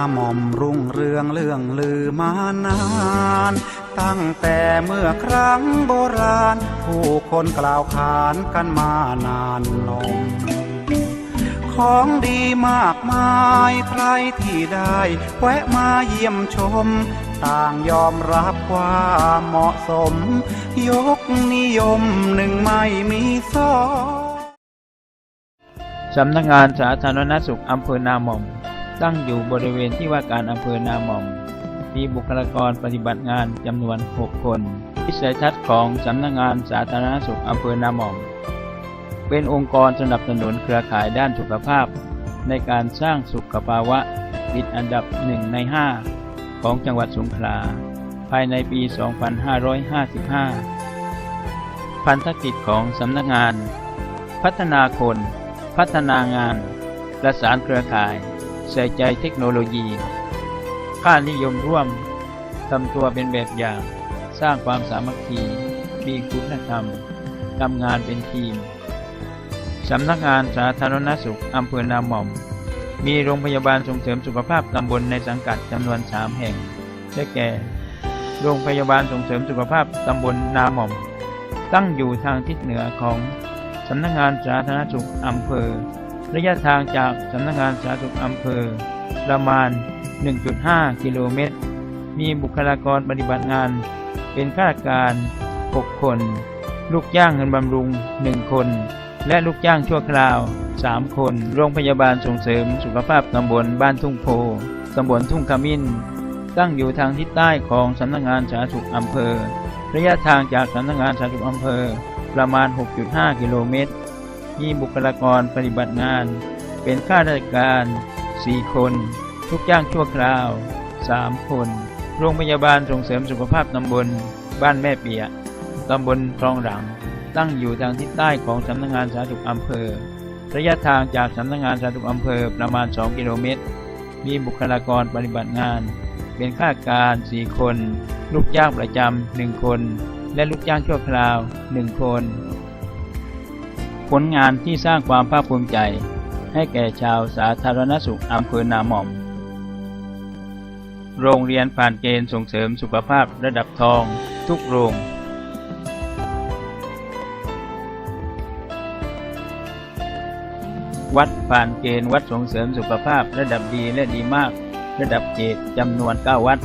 นาหม่อมรุ่งเรืองเรื่องลือมานาน ตั้งแต่เมื่อครั้งโบราณ ผู้คนกล่าวขานกันมานานนมของดีมากมายใครที่ได้ แวะมาเยี่ยมชม ต่างยอมรับว่าเหมาะสม ยกนิยมหนึ่งไม่มีสองสำนักงานสาธารณสุขอำเภอนาหม่อม ตั้งอยู่บริเวณที่ว่าการอำเภอนาหม่อม มีบุคลากรปฏิบัติงานจำนวน 6 คนวิสัยทัศน์ของสำนักงานสาธารณสุขอำเภอนาหม่อม เป็นองค์กรสนับสนุนเครือข่ายด้านสุขภาพ ในการสร้างสุขภาวะติดอันดับหนึ่งใน 5 ของจังหวัดสงขลา ภายในปี 2555 พันธกิจของสำนักงาน พัฒนาคน พัฒนางาน ประสานเครือข่าย ใส่ใจเทคโนโลยี ค่านิยมร่วมทำตัวเป็นแบบอย่าง สร้างความสามัคคีมีคุณธรรมทำงานเป็นทีมสำนักงานสาธารณสุขอำเภอนาหม่อม มีโรงพยาบาลส่งเสริมสุขภาพตำบลในสังกัดจำนวน 3 แห่งได้แก่ โรงพยาบาลส่งเสริมสุขภาพตำบลนาหม่อม ตั้งอยู่ทางทิศเหนือของสำนักงานสาธารณสุขอำเภอ ระยะทางจากสำนักงานสาธารณสุขอำเภอ ประมาณ 1.5 กิโลเมตร มีบุคลากรปฏิบัติงาน เป็นข้าราชการ 6 คน ลูกจ้างเงินบำรุง 1 คน และลูกจ้างชั่วคราว 3 คน โรงพยาบาลส่งเสริมสุขภาพตำบลบ้านทุ่งโพตำบลทุ่งขมิ้น ตั้งอยู่ทางทิศใต้ของสำนักงานสาธารณสุขอำเภอ ระยะทางจากสำนักงานสาธารณสุขอำเภอ ประมาณ 6.5 กิโลเมตร มีบุคลากรปฏิบัติงาน เป็นข้าราชการ 4 คน ทุกจ้างชั่วคราว 3 คน โรงพยาบาลส่งเสริมสุขภาพตำบล บ้านแม่เปียะตำบลคลองหลัง ตั้งอยู่ทางทิศใต้ของสำนักงานสาธารณสุขอำเภอ ระยะทางจากสำนักงานสาธารณสุขอำเภอประมาณ 2 กิโลเมตร มีบุคลากรปฏิบัติงาน เป็นข้าราชการ 4 คน ลูกจ้างประจำหนึ่งคน และลูกจ้างชั่วคราว 1 คน ผลงานที่สร้างความภาคภูมิใจ ให้แก่ชาวสาธารณสุขอำเภอนาหม่อม โรงเรียนผ่านเกณฑ์ส่งเสริมสุขภาพระดับทองทุกโรงวัดผ่านเกณฑ์วัดส่งเสริมสุขภาพระดับดีและดีมาก ระดับเกรดจำนวน 9 วัด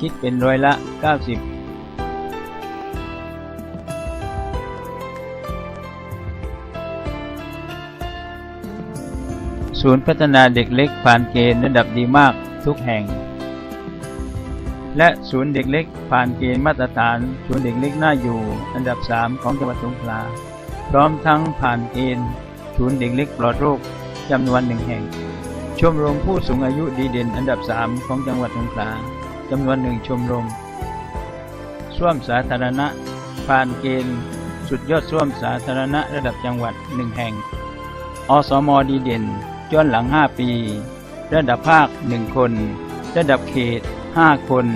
คิดเป็นร้อยละ 90 ศูนย์พัฒนาเด็กเล็กผ่านเกณฑ์ระดับดีมากทุกแห่ง และศูนย์เด็กเล็กผ่านเกณฑ์มาตรฐาน ศูนย์เด็กเล็กน่าอยู่ อันดับ 3 ของจังหวัดสงขลา พร้อมทั้งผ่านเกณฑ์ศูนย์เด็กเล็กปลอดโรคจำนวนหนึ่งแห่ง ชมรมผู้สูงอายุดีเด่นอันดับ 3 ของจังหวัดสงขลาจำนวนหนึ่งชมรมส้วมสาธารณะผ่านเกณฑ์สุดยอดส้วมสาธารณะระดับจังหวัดหนึ่งแห่ง อสมดีเด่น ย้อนหลัง 5 ปี ระดับภาค 1 คน ระดับเขต 5 คน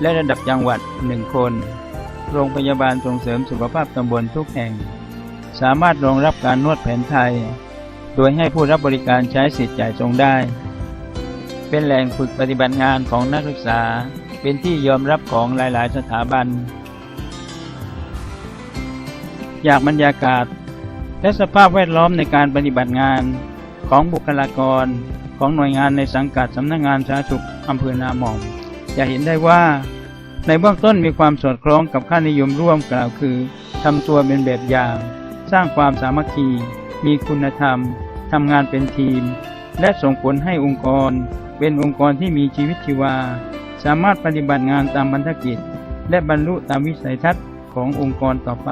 และระดับจังหวัด 1 คน โรงพยาบาลส่งเสริมสุขภาพตำบลทุกแห่ง สามารถรองรับการนวดแผนไทย โดยให้ผู้รับบริการใช้สิทธิ์จ่ายตรงได้ เป็นแหล่งฝึกปฏิบัติงานของนักศึกษา เป็นที่ยอมรับของหลาย ๆ สถาบัน จากบรรยากาศและสภาพแวดล้อมในการปฏิบัติงาน ของบุคลากรของหน่วยงานในสังกัดสำนักงานสาธารณสุขอำเภอนาหม่อมจะเห็นได้ว่า ในเบื้องต้นมีความสอดคล้องกับค่านิยมร่วมกล่าวคือทำตัวเป็นแบบอย่าง สร้างความสามัคคี มีคุณธรรมทำงานเป็นทีม และส่งผลให้องค์กร เป็นองค์กรที่มีชีวิตชีวา สามารถปฏิบัติงานตามบรรทกิจ และบรรลุตามวิสัยทัศน์ขององค์กรต่อไป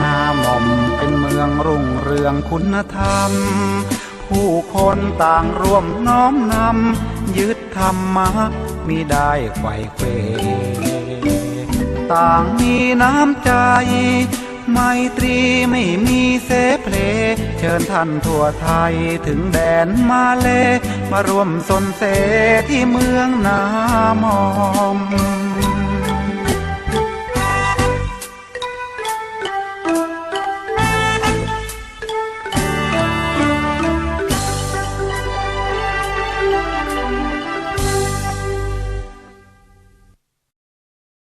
นาหม่อมเป็นเมืองรุ่ง รื่องคุณธรรม ผู้คนต่างร่วมน้อมนำยึดธรรมะมิได้ไขว่เควต่างมีน้ำใจ ไมตรีไม่มีเสเพล เชิญท่านทั่วไทยถึงแดนมาเล มาร่วมสนเสที่เมืองนามอม